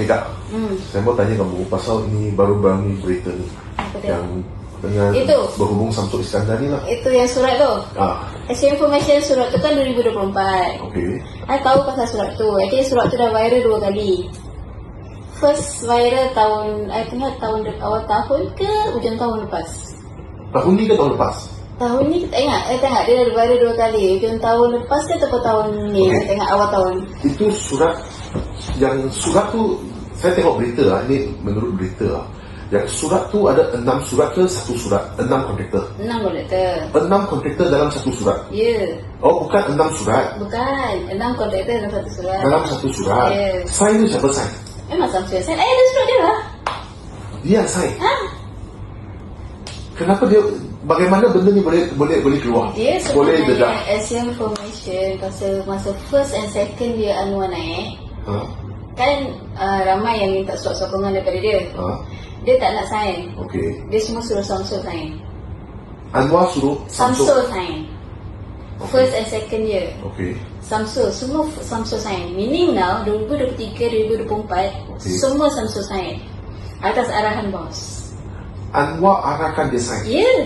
Okay kak, Hmm. saya mau tanya kamu pasal ini baru-baru ni berita ni Apa dia? yang dengan Itu. berhubung Samsung Iskandar ni lah. Itu yang surat tu. Ah, Hasil information surat tu kan 2024. okay. I tahu pasal surat tu. Think surat tu dah viral dua kali. First viral tahun, I tengok tahun awal tahun ke hujung tahun lepas. Tahun ni ke tahun lepas? Tahun ni kita ingat, I tengok dia dah viral dua kali. Hujung tahun lepas ke ataupun tahun ni, Okay. Tengok awal tahun. Itu surat yang surat tu saya tengok berita lah, ini menurut berita lah. Yang surat tu ada enam surat ke satu surat? Enam kontraktor. Enam kontraktor. Enam kontraktor dalam satu surat. Ya, Oh bukan enam surat. bukan. Enam kontraktor dalam satu surat. Dalam satu surat. Ya. Sign tu siapa sign? Memang Samsung Sen. Eh, ada surat dia lah. Dia sign. Ha? Kenapa dia bagaimana benda ni boleh boleh boleh keluar? Dia boleh sebenarnya dedak. as information pasal masa first and second dia Anwar naik Ha? kan uh, ramai yang minta surat sokongan daripada dia Ha? dia tak nak sign Okey. dia semua suruh Samsul sign Anwar suruh Samsul sign first and second year Okey. Samsul semua Samsul sign meaning now 2023 2024 Okey. semua Samsul sign atas arahan bos Anwar arahkan dia sign. ya yeah.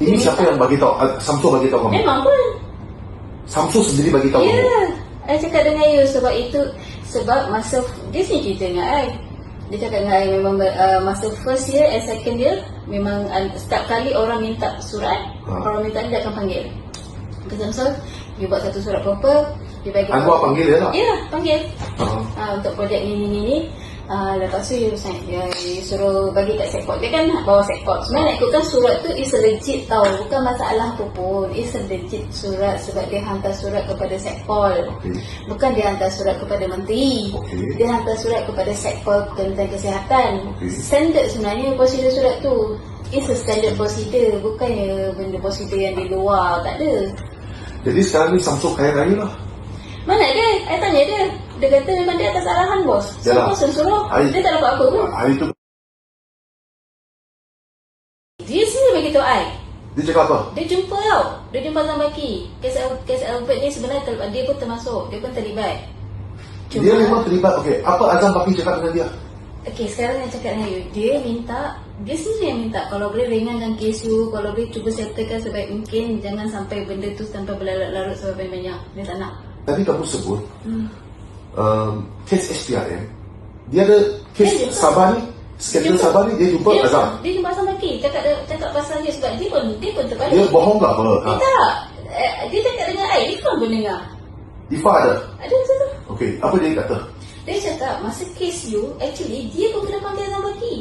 Ini siapa yang bagi tahu? Ah, Samsung bagi tahu kamu. memang pun Samsung sendiri bagi tahu Ya, kamu. I cakap dengan you sebab itu sebab masa dia sini cerita dengan I. Dia cakap dengan I memang uh, masa first year and second year memang uh, setiap kali orang minta surat, Ha. orang minta dia akan panggil. Kata Samsul, you buat satu surat proper, you bagi Anwar panggil dia lah. Ya, panggil. Ha. Uh, untuk projek ni ni ni ni. Uh, lepas tu sign, you, you suruh bagi kat sekpot Dia kan bawa sekpot Sebenarnya nak ikutkan surat tu is legit tau. Bukan masalah tu pun. Is legit surat Sebab dia hantar surat kepada sekpol Okey. Bukan dia hantar surat kepada menteri. Okey. Dia hantar surat kepada sekpol Kementerian Kesihatan. Okey. Standard sebenarnya prosedur surat tu It's a standard procedure. Bukannya benda prosedur yang di luar. Tak ada. Jadi sekarang ni Samsung kaya raya lah. Mana dia? I tanya dia Dia kata memang dia atas arahan bos. Yalah. Siapa yang suruh. I- Dia tak dapat apa pun. Hari tu Dia sendiri bagi tahu I. Dia cakap apa? Dia jumpa tau. Dia jumpa Azam Baki. Kes, kes Albert ni sebenarnya ter- Dia pun termasuk. Dia pun terlibat. Dia memang terlibat. Okey, apa Azam Baki cakap dengan dia? Okay, sekarang yang cakap dengan you Dia minta Dia sendiri yang minta. Kalau boleh ringankan kes you Kalau boleh cuba settlekan sebaik mungkin Jangan sampai benda tu Sampai berlarut-larut Sampai banyak Dia tak nak. Tadi kamu sebut hmm. Um, kes SPRM. Dia ada kes Dia jumpa. Sabah ni, skandal. Sabah ni dia jumpa dia, Azam. Dia jumpa Azam Baki Cakap cakap pasal dia Sebab dia pun Dia pun terbalik Dia bohong ke apa? Dia Ha. tak eh, Dia cakap dengan I Dia pun mendengar Ifa ada. Ada satu Okey, apa dia kata? Dia cakap Masa kes you Actually Dia pun kena panggil Azam Baki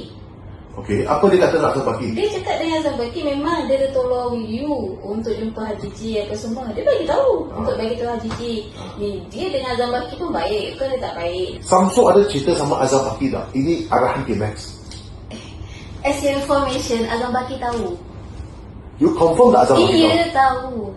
Okey, apa dia kata nak Azam Baki? Dia cakap dengan Azam Baki Memang dia dah tolong you Untuk jumpa Haji Ji Apa semua Dia bagi tahu Ah. Untuk bagi tahu Haji Ji ni, Dia dengan Azam Baki pun baik Bukan dia tak baik Samsung ada cerita sama Azam Baki tak? Ini arahan K-Max. As your information Azam Baki tahu You confirm tak Azam Baki tahu? Dia tahu